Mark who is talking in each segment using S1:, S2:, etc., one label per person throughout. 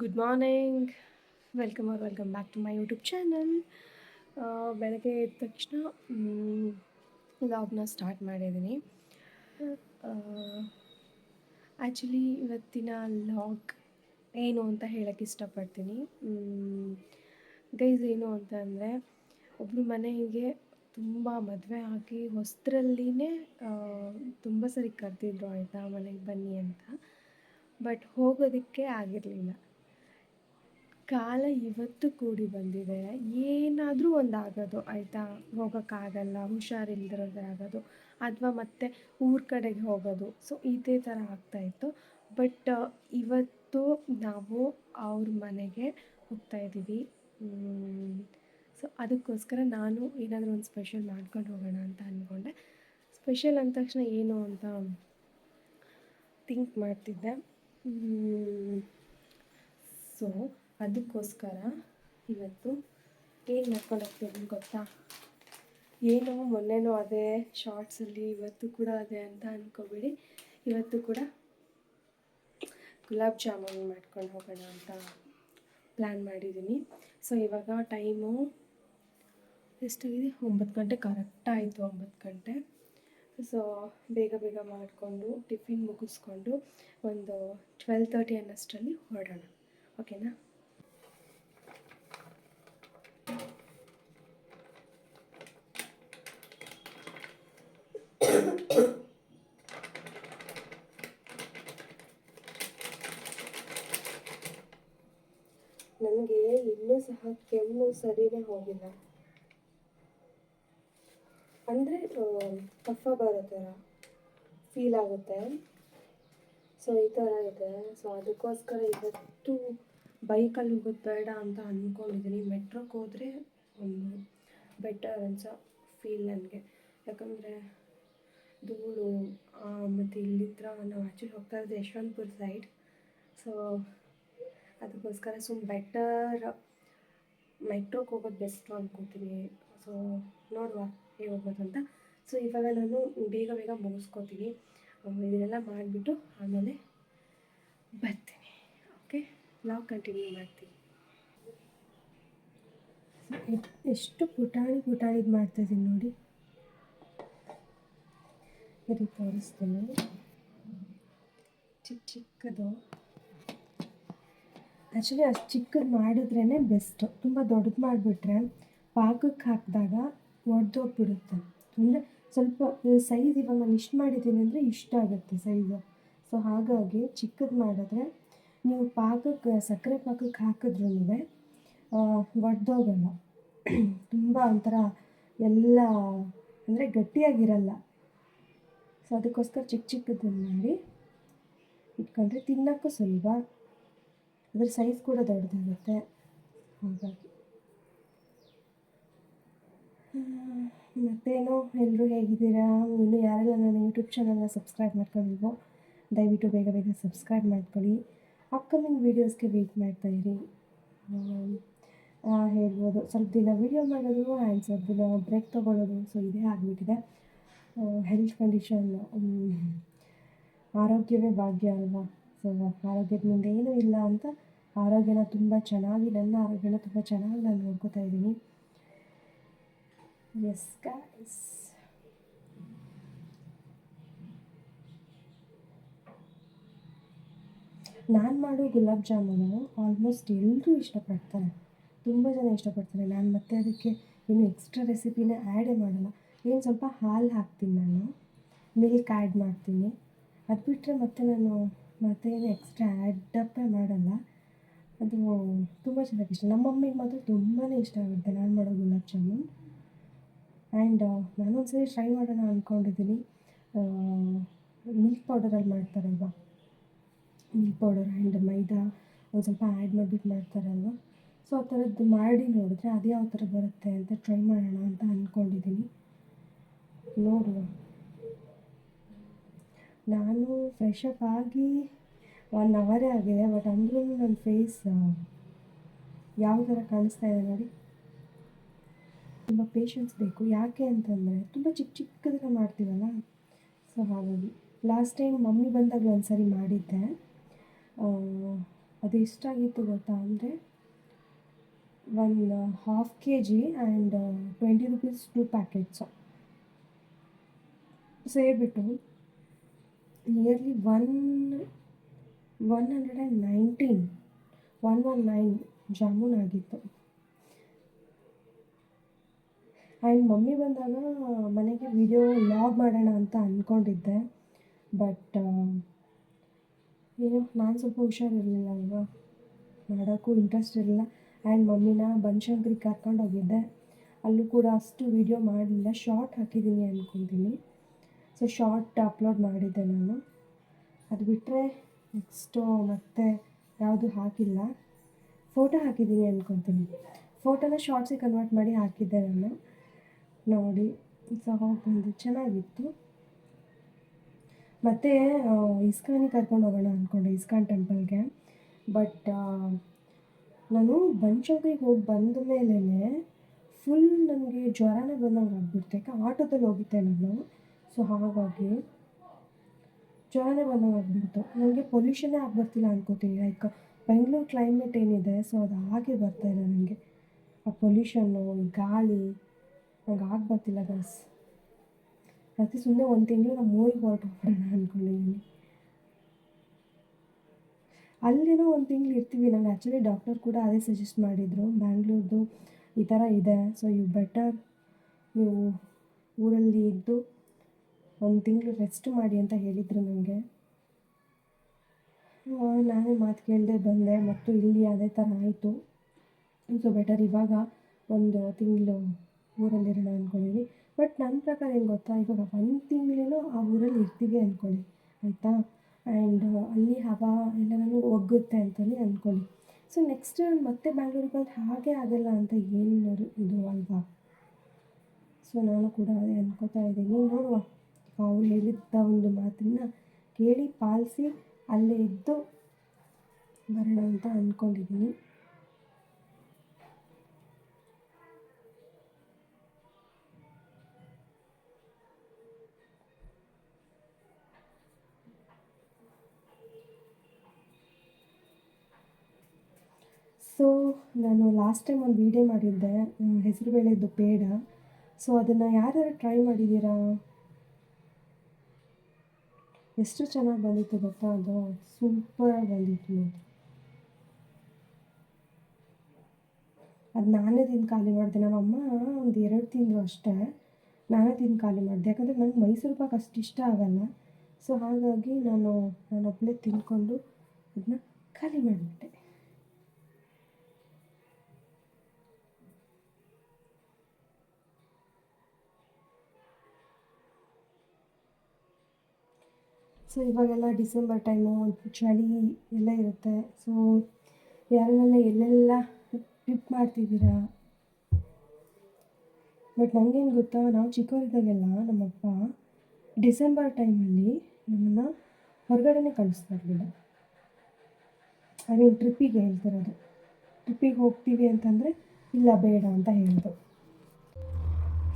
S1: Good morning. Welcome or welcome back to my YouTube channel. ಬೆಳಗ್ಗೆ ಎದ್ದ ತಕ್ಷಣ ವ್ಲಾಗ್ನ ಸ್ಟಾರ್ಟ್ ಮಾಡಿದ್ದೀನಿ. ಆ್ಯಕ್ಚುಲಿ ಇವತ್ತಿನ ಲಾಗ್ ಏನು ಅಂತ ಹೇಳೋಕ್ಕೆ ಇಷ್ಟಪಡ್ತೀನಿ. ಗೈಸ್ ಏನು ಅಂತ ಅಂದರೆ ಒಬ್ಬರು ಮನೆಗೆ ತುಂಬ ಮದುವೆ ಆಗಿ ಹೊಸದ್ರಲ್ಲಿನೇ ತುಂಬ ಸರಿ ಕರೆದಿದ್ರು ಆಯಿತಾ ಮನೆಗೆ ಬನ್ನಿ ಅಂತ. ಬಟ್ ಹೋಗೋದಕ್ಕೆ ಆಗಿರಲಿಲ್ಲ. ಕಾಲ ಇವತ್ತು ಕೂಡಿ ಬಂದಿದೆ. ಏನಾದರೂ ಒಂದು ಆಗೋದು ಆಯಿತಾ? ಹೋಗೋಕ್ಕಾಗಲ್ಲ ಹುಷಾರಿಲ್ದಿರೋದೇ ಆಗೋದು ಅಥವಾ ಮತ್ತೆ ಊರ ಕಡೆಗೆ ಹೋಗೋದು. ಸೊ ಇದೇ ಥರ ಆಗ್ತಾಯಿತ್ತು ಬಟ್ ಇವತ್ತು ನಾವು ಅವ್ರ ಮನೆಗೆ ಹೋಗ್ತಾಯಿದ್ದೀವಿ ಸೊ ಅದಕ್ಕೋಸ್ಕರ ನಾನು ಏನಾದರೂ ಒಂದು ಸ್ಪೆಷಲ್ ಮಾಡ್ಕೊಂಡು ಹೋಗೋಣ ಅಂತ ಅಂದ್ಕೊಂಡೆ ಸ್ಪೆಷಲ್ ಅಂದ ತಕ್ಷಣ ಏನು ಅಂತ ಥಿಂಕ್ ಮಾಡ್ತಿದ್ದೆ. ಸೊ ಅದಕ್ಕೋಸ್ಕರ ಇವತ್ತು ಏನು ಮಾಡ್ಕೊಂಡು ಹೋಗ್ತೀನಿ ಗೊತ್ತಾ? ಏನೋ ಮೊನ್ನೆನೋ ಅದೇ ಶಾರ್ಟ್ಸಲ್ಲಿ ಇವತ್ತು ಕೂಡ ಅದೇ ಅಂತ ಅಂದ್ಕೋಬೇಡಿ ಇವತ್ತು ಕೂಡ ಗುಲಾಬ್ ಜಾಮೂನ್ ಮಾಡ್ಕೊಂಡು ಹೋಗೋಣ ಅಂತ ಪ್ಲ್ಯಾನ್ ಮಾಡಿದ್ದೀನಿ ಸೊ ಇವಾಗ ಟೈಮು ಎಷ್ಟಾಗಿದೆ? ಒಂಬತ್ತು ಗಂಟೆ ಕರೆಕ್ಟಾಯಿತು ಒಂಬತ್ತು ಗಂಟೆ. ಸೊ ಬೇಗ ಬೇಗ ಮಾಡಿಕೊಂಡು ಟಿಫಿನ್ ಮುಗಿಸ್ಕೊಂಡು ಒಂದು ಟ್ವೆಲ್ ತರ್ಟಿ ಅನ್ನೋಷ್ಟರಲ್ಲಿ ಹೊರಡೋಣ. ಓಕೆನಾ ನನಗೆ ಇನ್ನೂ ಸಹ ಕೆಮ್ಮು ಸರಿನೇ ಹೋಗಿಲ್ಲ. ಅಂದರೆ ಕಫ ಬರೋ ಥರ ಫೀಲ್ ಆಗುತ್ತೆ. ಸೊ ಈ ಥರ ಇದೆ. ಸೊ ಅದಕ್ಕೋಸ್ಕರ ಇವತ್ತು ಬೈಕಲ್ಲಿ ಹೋಗೋದು ಬೇಡ ಅಂತ ಅಂದ್ಕೊಂಡಿದ್ದೀನಿ ಮೆಟ್ರೋಕ್ಕೆ ಹೋದರೆ ಒಂದು ಬೆಟರ್ ಅನ್ಸೋ ಫೀಲ್ ನನಗೆ. ಯಾಕಂದರೆ, ಧೂಳು ಮತ್ತು ಇಲ್ಲಿಂದ ನಾವು ಆ್ಯಕ್ಚುಲಿ ಹೋಗ್ತಾ ಇರೋದು ಯಶವಂತಪುರ ಸೈಡ್ ಸೊ ಅದಕ್ಕೋಸ್ಕರ ಸುಮ್ಮ ಬೆಟರ್ ಮೆಟ್ರೋಕ್ಕೆ ಹೋಗೋದು ಬೆಸ್ಟು ಅಂದ್ಕೋತೀನಿ ಸೊ ನೋಡುವ ಹೇಗೆ ಹೋಗೋದು ಅಂತ. ಸೊ ಇವಾಗ ನಾನು ಬೇಗ ಬೇಗ ಮುಗಿಸ್ಕೋತೀನಿ. ಇದನ್ನೆಲ್ಲ ಮಾಡಿಬಿಟ್ಟು ಆಮೇಲೆ ಬರ್ತೀನಿ. ಓಕೆ ನಾವು ಕಂಟಿನ್ಯೂ ಮಾಡ್ತೀನಿ ಎಷ್ಟು ಪುಟಾಣಿ ಪುಟಾಣಿದು ಮಾಡ್ತಾಯಿದ್ದೀನಿ ನೋಡಿ. ಸರಿ ತೋರಿಸ್ತೀನಿ. ಚಿಕ್ಕ ಚಿಕ್ಕದು. ಆ್ಯಕ್ಚುಲಿ ಅಷ್ಟು ಚಿಕ್ಕದು ಮಾಡಿದ್ರೇ ಬೆಸ್ಟು ತುಂಬ ದೊಡ್ಡದು ಮಾಡಿಬಿಟ್ರೆ ಪಾಕಕ್ಕೆ ಹಾಕಿದಾಗ ಒಡೆದೋಗ್ಬಿಡುತ್ತೆ. ಅಂದರೆ ಸ್ವಲ್ಪ ಸೈಜ್ ಇವಾಗ ನಾನು ಇಷ್ಟು ಮಾಡಿದ್ದೀನಿ ಅಂದರೆ ಇಷ್ಟ ಆಗುತ್ತೆ ಸೈಜು ಸೊ ಹಾಗಾಗಿ ಚಿಕ್ಕದು ಮಾಡಿದ್ರೆ ನೀವು ಪಾಕಕ್ಕೆ ಸಕ್ಕರೆ ಪಾಕಕ್ಕೆ ಹಾಕಿದ್ರೂ ಒಡೆದೋಗಲ್ಲ. ತುಂಬ ಒಂಥರ ಎಲ್ಲ, ಅಂದರೆ ಗಟ್ಟಿಯಾಗಿರಲ್ಲ. ಸೊ ಅದಕ್ಕೋಸ್ಕರ ಚಿಕ್ಕ ಚಿಕ್ಕದನ್ನು ಮಾಡಿ ಇಟ್ಕೊಂಡ್ರೆ ತಿನ್ನೋಕ್ಕೂ ಸುಲಭ. ಅದ್ರ ಸೈಜ್ ಕೂಡ ದೊಡ್ಡದಾಗುತ್ತೆ. ಹಾಗಾಗಿ. ಮತ್ತೇನು? ಎಲ್ಲರೂ ಹೇಗಿದ್ದೀರಾ? ಇನ್ನು ಯಾರೆಲ್ಲ ನನ್ನ ಯೂಟ್ಯೂಬ್ ಚಾನಲ್ನ ಸಬ್ಸ್ಕ್ರೈಬ್ ಮಾಡ್ಕೊಂಡಿಲ್ವೋ, ದಯವಿಟ್ಟು ಬೇಗ ಬೇಗ ಸಬ್ಸ್ಕ್ರೈಬ್ ಮಾಡ್ಕೊಳ್ಳಿ. ಅಪ್ಕಮಿಂಗ್ ವೀಡಿಯೋಸ್ಗೆ ವೆಯ್ಟ್ ಮಾಡ್ತಾಯಿರಿ ಹೇಳ್ಬೋದು. ಸ್ವಲ್ಪ ದಿನ ವೀಡಿಯೋ ಮಾಡೋದು ಆ್ಯಂಡ್ ಸ್ವಲ್ಪ ದಿನ ಬ್ರೇಕ್ ತೊಗೊಳ್ಳೋದು ಸೊ ಇದೇ ಆಗಿಬಿಟ್ಟಿದೆ. ಹೆಲ್ತ್ ಕಂಡೀಷನ್ ಆರೋಗ್ಯವೇ ಭಾಗ್ಯ ಅಲ್ವಾ? ಸೊ ಆರೋಗ್ಯದ ಮುಂದೆ ಏನೂ ಇಲ್ಲ ಅಂತ ಆರೋಗ್ಯನ ತುಂಬ ಚೆನ್ನಾಗಿ, ನನ್ನ ಆರೋಗ್ಯನ ತುಂಬ ಚೆನ್ನಾಗಿ ನಾನು ನೋಡ್ಕೋತಾ ಇದ್ದೀನಿ. ಎಸ್ ಗಾಯ್ಸ್ ನಾನು ಮಾಡೋ ಗುಲಾಬ್ ಜಾಮೂನು ಆಲ್ಮೋಸ್ಟ್ ಎಲ್ಲರೂ ಇಷ್ಟಪಡ್ತಾರೆ. ತುಂಬ ಜನ ಇಷ್ಟಪಡ್ತಾರೆ. ನಾನು ಮತ್ತೆ ಅದಕ್ಕೆ ಏನು ಎಕ್ಸ್ಟ್ರಾ ರೆಸಿಪಿನ ಆ್ಯಡೇ ಮಾಡಲ್ಲ. ಏನು ಸ್ವಲ್ಪ ಹಾಲು ಹಾಕ್ತೀನಿ ನಾನು. ಮಿಲ್ಕ್ ಆ್ಯಡ್ ಮಾಡ್ತೀನಿ. ಅದು ಬಿಟ್ಟರೆ ಮತ್ತೆ ನಾನು ಮತ್ತೆ ಏನು ಎಕ್ಸ್ಟ್ರಾ ಆ್ಯಡಪ್ಪೇ ಮಾಡಲ್ಲ. ಅದು ತುಂಬ ಚೆನ್ನಾಗಿ ಇಷ್ಟ ನಮ್ಮ ಮಮ್ಮಿಗೆ ಮಾತ್ರ ತುಂಬಾ ಇಷ್ಟ ಆಗುತ್ತೆ ನಾನು ಮಾಡೋ ಗುಲಾಬ್ ಜಾಮೂನ್. ಆ್ಯಂಡ್ ನಾನೊಂದು ಸರಿ ಟ್ರೈ ಮಾಡೋಣ ಅಂದ್ಕೊಂಡಿದ್ದೀನಿ ಮಿಲ್ಕ್ ಪೌಡರಲ್ಲಿ ಮಾಡ್ತಾರಲ್ವ? ಮಿಲ್ಕ್ ಪೌಡರ್ ಆ್ಯಂಡ್ ಮೈದಾ ಒಂದು ಸ್ವಲ್ಪ ಆ್ಯಡ್ ಮಾಡಿಬಿಟ್ಟು ಮಾಡ್ತಾರಲ್ವ? ಸೊ ಆ ಥರದ್ದು ಮಾಡಿ ನೋಡಿದ್ರೆ ಅದು ಯಾವ ಥರ ಬರುತ್ತೆ ಅಂತ ಟ್ರೈ ಮಾಡೋಣ ಅಂತ ಅಂದ್ಕೊಂಡಿದ್ದೀನಿ ನೋಡುವ. ನಾನು ಫ್ರೆಶ್ ಆಗಿ ಒನ್ ಅವರೇ ಆಗಿದೆ ಬಟ್ ಅಂದ್ರೂ ನನ್ನ ಫೇಸ್ ಯಾವ ಥರ ಕಾಣಿಸ್ತಾ ಇದೆ ನೋಡಿ. ತುಂಬ ಪೇಷನ್ಸ್ ಬೇಕು. ಯಾಕೆ ಅಂತಂದರೆ, ತುಂಬ ಚಿಕ್ಕ ಚಿಕ್ಕದನ್ನ ಮಾಡ್ತೀವಲ್ಲ? ಸೊ ಹಾಗಾಗಿ. ಲಾಸ್ಟ್ ಟೈಮ್ ಮಮ್ಮಿ ಬಂದಾಗ ಒಂದು ಸರಿ ಮಾಡಿದ್ದೆ ಅದು ಎಷ್ಟಾಗಿತ್ತು ಗೊತ್ತಾ ಅಂದರೆ ಒಂದು half K G and twenty rupees two packets ಸೇರಿಬಿಟ್ಟು nearly one one hundred and nineteen one one nine jamun ಆಗಿತ್ತು ಆ್ಯಂಡ್ ಮಮ್ಮಿ ಬಂದಾಗ ಮನೆಗೆ ವಿಡಿಯೋ ಲಾಗ್ ಮಾಡೋಣ ಅಂತ ಅಂದ್ಕೊಂಡಿದ್ದೆ. ಬಟ್ ಏನು ನಾನು ಸ್ವಲ್ಪ ಹುಷಾರಿರಲಿಲ್ಲ ಅಲ್ವಾ ಮಾಡೋಕ್ಕೂ ಇಂಟ್ರೆಸ್ಟ್ ಇರಲಿಲ್ಲ. ಆ್ಯಂಡ್ ಮಮ್ಮಿನ ಬನಶಂಕರಿಗೆ ಕರ್ಕೊಂಡೋಗಿದ್ದೆ. ಅಲ್ಲೂ ಕೂಡ ಅಷ್ಟು ವಿಡಿಯೋ ಮಾಡಲಿಲ್ಲ. ಶಾರ್ಟ್ ಹಾಕಿದ್ದೀನಿ ಅಂದ್ಕೊತೀನಿ. ಸೊ ಶಾರ್ಟ್ ಅಪ್ಲೋಡ್ ಮಾಡಿದ್ದೆ ನಾನು. ಅದು ಬಿಟ್ಟರೆ ನೆಕ್ಸ್ಟು ಮತ್ತೆ ಯಾವುದು ಹಾಕಿಲ್ಲ. ಫೋಟೋ ಹಾಕಿದ್ದೀನಿ ಅಂದ್ಕೊತೀನಿ ಫೋಟೋನ ಶಾರ್ಟ್ಸಿಗೆ ಕನ್ವರ್ಟ್ ಮಾಡಿ ಹಾಕಿದ್ದೆ ನಾನು. ನೋಡಿ, ಸೊ ಹೋಗಿ ಚೆನ್ನಾಗಿತ್ತು. ಮತ್ತು ಇಸ್ಕಾನಿಗೆ ಕರ್ಕೊಂಡು ಹೋಗೋಣ ಅಂದ್ಕೊಂಡೆ ಇಸ್ಕಾನ್ ಟೆಂಪಲ್ಗೆ. ಬಟ್ ನಾನು ಬನಶಂಕರಿಗೆ ಹೋಗಿ ಬಂದ ಮೇಲೇ ಫುಲ್ ನನಗೆ ಜ್ವರನೇ ಬಂದಂಗೆ ಆಗ್ಬಿಡ್ತು. ಆಟೋದಲ್ಲಿ ಹೋಗಿದ್ದೆ ನಾನು. ಸೊ ಹಾಗಾಗಿ ಜ್ವರನೇ ಬಂದಂಗೆ ಆಗ್ಬಿಡ್ತು ನನಗೆ ಪೊಲ್ಯೂಷನ್ನೇ ಆಗಿ ಬರ್ತಿಲ್ಲ ಅನ್ಕೋತೀನಿ. ಲೈಕ್ ಬೆಂಗಳೂರು ಕ್ಲೈಮೇಟ್ ಏನಿದೆ ಸೊ ಅದು ಹಾಗೆ ಬರ್ತಾ ಇದೆ ನನಗೆ ಆ ಪೊಲ್ಯೂಷನ್ನು ಗಾಳಿ, ನಂಗೆ ಆಗಿ ಬರ್ತಿಲ್ಲ ಗೈಸ್ ಅದಕ್ಕೆ ಸುಮ್ಮನೆ ಒಂದು ತಿಂಗಳು ನಾನು ಮೂವಿಗೆ ಹೊರಟೋಗ್ಬಿಡೋಣ ಅಂದ್ಕೊಂಡಿದ್ದೀನಿ ಅಲ್ಲೇನೋ ಒಂದು ತಿಂಗಳು ಇರ್ತೀವಿ. ನಂಗೆ ಆ್ಯಕ್ಚುಲಿ ಡಾಕ್ಟರ್ ಕೂಡ ಅದೇ ಸಜೆಸ್ಟ್ ಮಾಡಿದರು. ಬ್ಯಾಂಗ್ಳೂರ್ದು ಈ ಥರ ಇದೆ. ಸೊ ಯು ಬೆಟರ್ ನೀವು ಊರಲ್ಲಿ ಇದ್ದು ಒಂದು ತಿಂಗಳು ರೆಸ್ಟ್ ಮಾಡಿ ಅಂತ ಹೇಳಿದರು ನನಗೆ ನಾನೇ ಮಾತು ಕೇಳದೆ ಬಂದೆ ಮತ್ತು ಇಲ್ಲಿ ಅದೇ ಥರ ಆಯಿತು. ಸೊ ಬೆಟರ್ ಇವಾಗ ಒಂದು ತಿಂಗಳು ಊರಲ್ಲಿರೋಣ ಅಂದ್ಕೊಂಡಿದ್ದೀನಿ ಬಟ್ ನನ್ನ ಪ್ರಕಾರ ಏನು ಗೊತ್ತಾ, ಇವಾಗ ಒಂದು ತಿಂಗಳೇನೋ ಆ ಊರಲ್ಲಿ ಇರ್ತೀವಿ ಅಂದ್ಕೊಳ್ಳಿ ಆಯಿತಾ? ಆ್ಯಂಡ್ ಅಲ್ಲಿ ಹವಾ ಎಲ್ಲನೂ ಒಗ್ಗುತ್ತೆ ಅಂತಲೇ ಅಂದ್ಕೊಳ್ಳಿ ಸೊ ನೆಕ್ಸ್ಟ್ ನಾನು ಮತ್ತೆ ಬ್ಯಾಂಗ್ಳೂರಿಗೆ ಬಂದು ಹಾಗೆ ಆಗಲ್ಲ ಅಂತ ಏನು ಇದು ಅಲ್ವಾ? ಸೊ ನಾನು ಕೂಡ ಅದೇ ಅನ್ಕೋತಾ ಇದ್ದೀನಿ. ನೋಡುವ. ಅವ್ರು ಹೇಳಿದ್ದ ಒಂದು ಮಾತನ್ನು ಕೇಳಿ ಪಾಲಿಸಿ ಅಲ್ಲೇ ಇದ್ದು ಬರೋಣ ಅಂತ ಅಂದ್ಕೊಂಡಿದ್ದೀನಿ ಸೊ ನಾನು ಲಾಸ್ಟ್ ಟೈಮ್ ಒಂದು ವೀಡಿಯೋ ಮಾಡಿದ್ದೆ ಹೆಸರುಬೇಳೆದು ಪೇಡ. ಸೊ ಅದನ್ನು ಯಾರ್ಯಾರು ಟ್ರೈ ಮಾಡಿದ್ದೀರಾ ಎಷ್ಟು ಚೆನ್ನಾಗಿ ಬಂದಿತ್ತು ಗೊತ್ತಾ? ಅದು ಸೂಪರಾಗಿ ಬಂದಿತ್ತು. ನೋಡಿ ಅದು ನಾನೇ ತಿಂದು ಖಾಲಿ ಮಾಡಿದೆ. ನಮ್ಮಮ್ಮ ಒಂದು ಎರಡು ತಿಂದರು ಅಷ್ಟೇ. ನಾನೇ ತಿಂದು ಖಾಲಿ ಮಾಡಿದೆ. ಯಾಕಂದರೆ ನನಗೆ ಮೈಸೂರು ಪಾಕ್ ಅಷ್ಟು ಇಷ್ಟ ಆಗಲ್ಲ. ಸೊ ಹಾಗಾಗಿ ನಾನು ನಾನು ನಾನೊಬ್ಬಳೇ ತಿಂದ್ಕೊಂಡು ಅದನ್ನ ಖಾಲಿ ಮಾಡಿಬಿಟ್ಟೆ. ಸೊ, ಇವಾಗೆಲ್ಲ ಡಿಸೆಂಬರ್ ಟೈಮು, ಚಳಿ ಎಲ್ಲ ಇರುತ್ತೆ. ಸೊ ಯಾರೆಲ್ಲ ಎಲ್ಲೆಲ್ಲ ಟ್ರಿಪ್ ಮಾಡ್ತಿದ್ದೀರಾ? ಬಟ್ ನನಗೇನು ಗೊತ್ತಾ, ನಾವು ಚಿಕ್ಕವರಿದ್ದಾಗೆಲ್ಲ ನಮ್ಮಪ್ಪ ಡಿಸೆಂಬರ್ ಟೈಮಲ್ಲಿ ನಮ್ಮನ್ನು ಹೊರಗಡೆನೇ ಕಳಿಸ್ತಾ ಇರಲಿಲ್ಲ. ಐ ಮೀನ್ ಟ್ರಿಪ್ಪಿಗೆ ಹೇಳ್ತಿರೋದು. ಟ್ರಿಪ್ಪಿಗೆ ಹೋಗ್ತೀವಿ ಅಂತಂದರೆ, ಇಲ್ಲ ಬೇಡ ಅಂತ ಹೇಳಿದ್ರು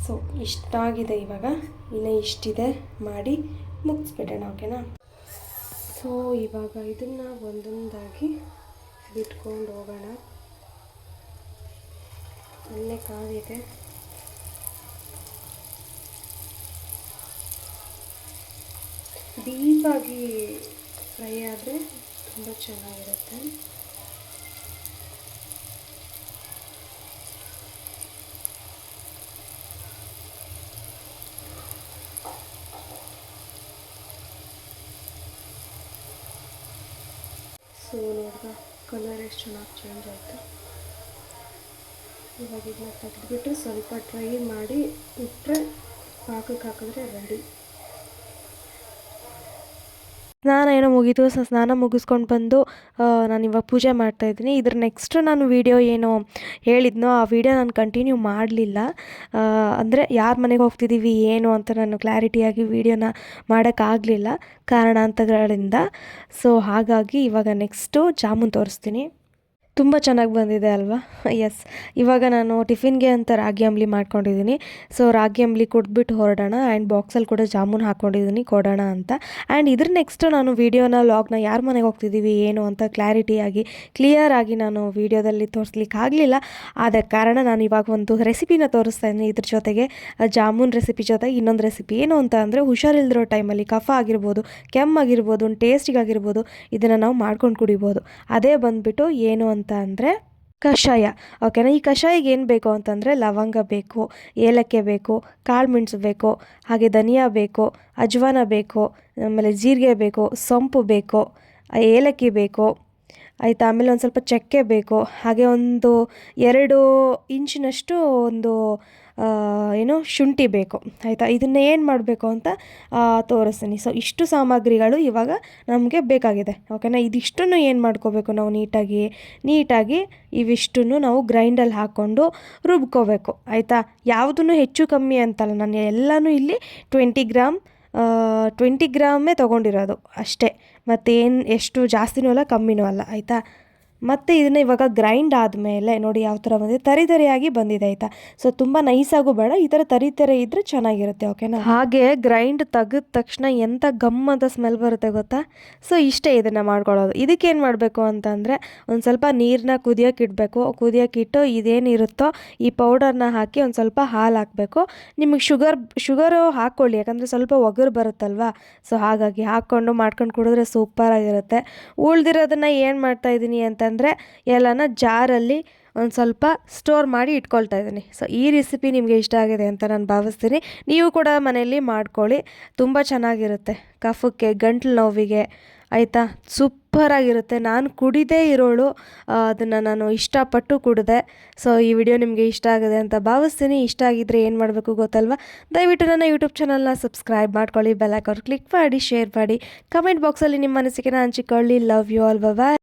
S1: ಸೊ, ಇಷ್ಟಾಗಿದೆ ಇವಾಗ. ಇನ್ನು ಇಷ್ಟಿದೆ ಮಾಡಿ ಮುಗಿಸ್ಬಿಡೋಣ, ಓಕೆನಾ? ಸೊ ಇವಾಗ ಇದನ್ನು ಒಂದೊಂದಾಗಿ ಬಿಟ್ಕೊಂಡು ಹೋಗೋಣ. ಅಲ್ಲೇ ಕಾವಿದೆ ಡೀಪಾಗಿ ಫ್ರೈ ಆದರೆ ತುಂಬ ಚೆನ್ನಾಗಿರುತ್ತೆ. ಸೊ ನೋಡಿದ ಕಲರ್ ಎಷ್ಟು ಚೆನ್ನಾಗಿ ಚೇಂಜ್ ಆಯಿತು. ಇವಾಗ ಇದನ್ನ ತೆಗೆದುಬಿಟ್ರೆ ಸ್ವಲ್ಪ ಡ್ರೈ ಮಾಡಿ ಇಟ್ಟರೆ ಪಾಕಕ್ಕೆ ಹಾಕಿದ್ರೆ ರೆಡಿ ಸ್ನಾನ ಏನೋ ಮುಗೀತು, ಸೊ ಸ್ನಾನ ಮುಗಿಸ್ಕೊಂಡು ಬಂದು ನಾನು ಇವಾಗ ಪೂಜೆ ಮಾಡ್ತಾಯಿದ್ದೀನಿ ಇದ್ರ ನೆಕ್ಸ್ಟ್ ನಾನು ವೀಡಿಯೋ ಏನು ಹೇಳಿದ್ನೋ ಆ ವಿಡಿಯೋ ನಾನು ಕಂಟಿನ್ಯೂ ಮಾಡಲಿಲ್ಲ. ಅಂದರೆ ಯಾರ ಮನೆಗೆ ಹೋಗ್ತಿದ್ದೀವಿ ಏನು ಅಂತ ನಾನು ಕ್ಲಾರಿಟಿಯಾಗಿ ವೀಡಿಯೋನ ಮಾಡೋಕ್ಕಾಗಲಿಲ್ಲ ಕಾರಣಾಂತರಗಳಿಂದ ಸೊ ಹಾಗಾಗಿ ಇವಾಗ ನೆಕ್ಸ್ಟು ಜಾಮೂನ್ ತೋರಿಸ್ತೀನಿ.
S2: ತುಂಬ ಚೆನ್ನಾಗಿ ಬಂದಿದೆ ಅಲ್ವಾ? ಎಸ್ ಇವಾಗ ನಾನು ಟಿಫಿನ್ಗೆ ಅಂತ ರಾಗಿ ಅಂಬ್ಲಿ ಮಾಡ್ಕೊಂಡಿದ್ದೀನಿ. ಸೊ ರಾಗಿ ಅಂಬ್ಲಿ ಕುಡಿದ್ಬಿಟ್ಟು ಹೊರಡೋಣ. ಆ್ಯಂಡ್ ಬಾಕ್ಸಲ್ಲಿ ಕೂಡ ಜಾಮೂನ್ ಹಾಕ್ಕೊಂಡಿದ್ದೀನಿ ಕೊಡೋಣ ಅಂತ. ಆ್ಯಂಡ್ ಇದ್ರ ನೆಕ್ಸ್ಟ್ ನಾನು ವೀಡಿಯೋನ ಲಾಗ್ನ ಯಾರ ಮನೆಗೆ ಹೋಗ್ತಿದ್ದೀವಿ ಏನು ಅಂತ ಕ್ಲಾರಿಟಿಯಾಗಿ ಕ್ಲಿಯರ್ ಆಗಿ ನಾನು ವೀಡಿಯೋದಲ್ಲಿ ತೋರಿಸ್ಲಿಕ್ಕೆ ಆಗಲಿಲ್ಲ. ಆದ ಕಾರಣ ನಾನು ಇವಾಗ ಒಂದು ರೆಸಿಪಿನ ತೋರಿಸ್ತಾ ಇದ್ದೀನಿ ಇದ್ರ ಜೊತೆಗೆ ಜಾಮೂನ್ ರೆಸಿಪಿ ಜೊತೆಗೆ ಇನ್ನೊಂದು ರೆಸಿಪಿ ಏನು ಅಂತ ಅಂದರೆ, ಹುಷಾರಿಲ್ದಿರೋ ಟೈಮಲ್ಲಿ ಕಫ ಆಗಿರ್ಬೋದು, ಕೆಮ್ಮಾಗಿರ್ಬೋದು ಒಂದು ಟೇಸ್ಟಿಗಾಗಿರ್ಬೋದು ಇದನ್ನು ನಾವು ಮಾಡ್ಕೊಂಡು ಕುಡಿಬೋದು. ಅದೇ ಬಂದುಬಿಟ್ಟು, ಏನು ಅಂತ ಅಂದರೆ ಕಷಾಯ. ಓಕೆನಾ ಈ ಕಷಾಯಿಗೆ ಏನು ಬೇಕು ಅಂತಂದರೆ ಲವಂಗ ಬೇಕು, ಏಲಕ್ಕಿ ಬೇಕು, ಕಾಳು ಮೆಣಸು ಬೇಕು, ಹಾಗೆ ಧನಿಯಾ ಬೇಕು, ಅಜ್ವಾನ ಬೇಕು, ಆಮೇಲೆ ಜೀರಿಗೆ ಬೇಕು, ಸೊಂಪು ಬೇಕು ಏಲಕ್ಕಿ ಬೇಕು, ಆಯಿತಾ? ಆಮೇಲೆ ಒಂದು ಸ್ವಲ್ಪ ಚಕ್ಕೆ ಬೇಕು. ಹಾಗೆ ಒಂದು ಎರಡು ಇಂಚಿನಷ್ಟು ಒಂದು ಏನು ಶುಂಠಿ ಬೇಕು. ಆಯಿತಾ? ಇದನ್ನ ಏನು ಮಾಡಬೇಕು ಅಂತ ತೋರಿಸ್ತೀನಿ. ಸೊ ಇಷ್ಟು ಸಾಮಗ್ರಿಗಳು ಇವಾಗ ನಮಗೆ ಬೇಕಾಗಿದೆ. ಓಕೆನಾ ಇದಿಷ್ಟನ್ನು ಏನು ಮಾಡ್ಕೋಬೇಕು ನಾವು ನೀಟಾಗಿ? ನೀಟಾಗಿ ಇವಿಷ್ಟನ್ನು ನಾವು ಗ್ರೈಂಡಲ್ಲಿ ಹಾಕ್ಕೊಂಡು ರುಬ್ಕೋಬೇಕು. ಆಯಿತಾ? ಯಾವುದನ್ನು ಹೆಚ್ಚು ಕಮ್ಮಿ ಅಂತಲ್ಲ, ನಾನು ಎಲ್ಲನೂ ಇಲ್ಲಿ ಟ್ವೆಂಟಿ ಗ್ರಾಮ್ ಟ್ವೆಂಟಿ ಗ್ರಾಮೇ ತೊಗೊಂಡಿರೋದು ಅಷ್ಟೇ. ಮತ್ತೇನು, ಎಷ್ಟು ಜಾಸ್ತಿನೂ ಅಲ್ಲ, ಕಮ್ಮಿನೂ ಅಲ್ಲ. ಆಯಿತಾ? ಮತ್ತು ಇದನ್ನು ಇವಾಗ ಗ್ರೈಂಡ್ ಆದಮೇಲೆ ನೋಡಿ ಯಾವ ಥರ ಬಂದಿದೆ. ತರಿ ತರಿಯಾಗಿ ಬಂದಿದೆ ಆಯಿತಾ? ಸೊ ತುಂಬ ನೈಸಾಗೂ ಬೇಡ, ಈ ಥರ ತರಿ ತರಿ ಇದ್ದರೆ ಚೆನ್ನಾಗಿರುತ್ತೆ ಓಕೆನಾ ಹಾಗೆ ಗ್ರೈಂಡ್ ತೆಗೆದ ತಕ್ಷಣ ಎಂಥ ಗಮ್ ಅಂತ ಸ್ಮೆಲ್ ಬರುತ್ತೆ ಗೊತ್ತಾ? ಸೊ ಇಷ್ಟೇ ಇದನ್ನು ಮಾಡ್ಕೊಳ್ಳೋದು. ಇದಕ್ಕೇನು ಮಾಡಬೇಕು ಅಂತಂದರೆ ಒಂದು ಸ್ವಲ್ಪ ನೀರನ್ನ ಕುದಿಯೋಕೆ ಇಡಬೇಕು. ಕುದಿಯೋಕೆ ಇಟ್ಟು ಇದೇನಿರುತ್ತೋ ಈ ಪೌಡರ್ನ ಹಾಕಿ ಒಂದು ಸ್ವಲ್ಪ ಹಾಲು ಹಾಕಬೇಕು. ನಿಮಗೆ ಶುಗರ್ ಶುಗರು ಹಾಕ್ಕೊಳ್ಳಿ ಯಾಕಂದರೆ ಸ್ವಲ್ಪ ಒಗರು ಬರುತ್ತಲ್ವಾ? ಸೊ ಹಾಗಾಗಿ ಹಾಕ್ಕೊಂಡು ಮಾಡ್ಕೊಂಡು ಕುಡಿದ್ರೆ ಸೂಪರಾಗಿರುತ್ತೆ. ಉಳ್ದಿರೋದನ್ನು ಏನು ಮಾಡ್ತಾ ಇದ್ದೀನಿ ಅಂತಂದರೆ ಎಲ್ಲನ ಜಾರಲ್ಲಿ ಒಂದು ಸ್ವಲ್ಪ ಸ್ಟೋರ್ ಮಾಡಿ ಇಟ್ಕೊಳ್ತಾ ಇದ್ದೀನಿ. ಸೊ ಈ ರೆಸಿಪಿ ನಿಮಗೆ ಇಷ್ಟ ಆಗಿದೆ ಅಂತ ನಾನು ಭಾವಿಸ್ತೀನಿ. ನೀವು ಕೂಡ ಮನೆಯಲ್ಲಿ ಮಾಡ್ಕೊಳ್ಳಿ. ತುಂಬ ಚೆನ್ನಾಗಿರುತ್ತೆ. ಕಫಕ್ಕೆ, ಗಂಟ್ಲು ನೋವಿಗೆ, ಆಯಿತಾ? ಸೂಪರಾಗಿರುತ್ತೆ ನಾನು ಕುಡಿದೇ ಇರೋಳು ಅದನ್ನು ನಾನು ಇಷ್ಟಪಟ್ಟು ಕುಡಿದೆ. ಸೊ ಈ ವಿಡಿಯೋ ನಿಮಗೆ ಇಷ್ಟ ಆಗಿದೆ ಅಂತ ಭಾವಿಸ್ತೀನಿ. ಇಷ್ಟ ಆಗಿದ್ದರೆ ಏನು ಮಾಡಬೇಕು ಗೊತ್ತಲ್ವಾ? ದಯವಿಟ್ಟು ನನ್ನ ಯೂಟ್ಯೂಬ್ ಚಾನಲ್ನ ಸಬ್ಸ್ಕ್ರೈಬ್ ಮಾಡ್ಕೊಳ್ಳಿ. ಬೆಲ್ ಐಕಾನ್ ಕ್ಲಿಕ್ ಮಾಡಿ ಶೇರ್ ಮಾಡಿ. ಕಮೆಂಟ್ ಬಾಕ್ಸಲ್ಲಿ ನಿಮ್ಮ ಅನಿಸಿಕೆನ ಹಂಚಿಕೊಳ್ಳಿ ಲವ್ ಯು ಆಲ್ ಬಾಯ್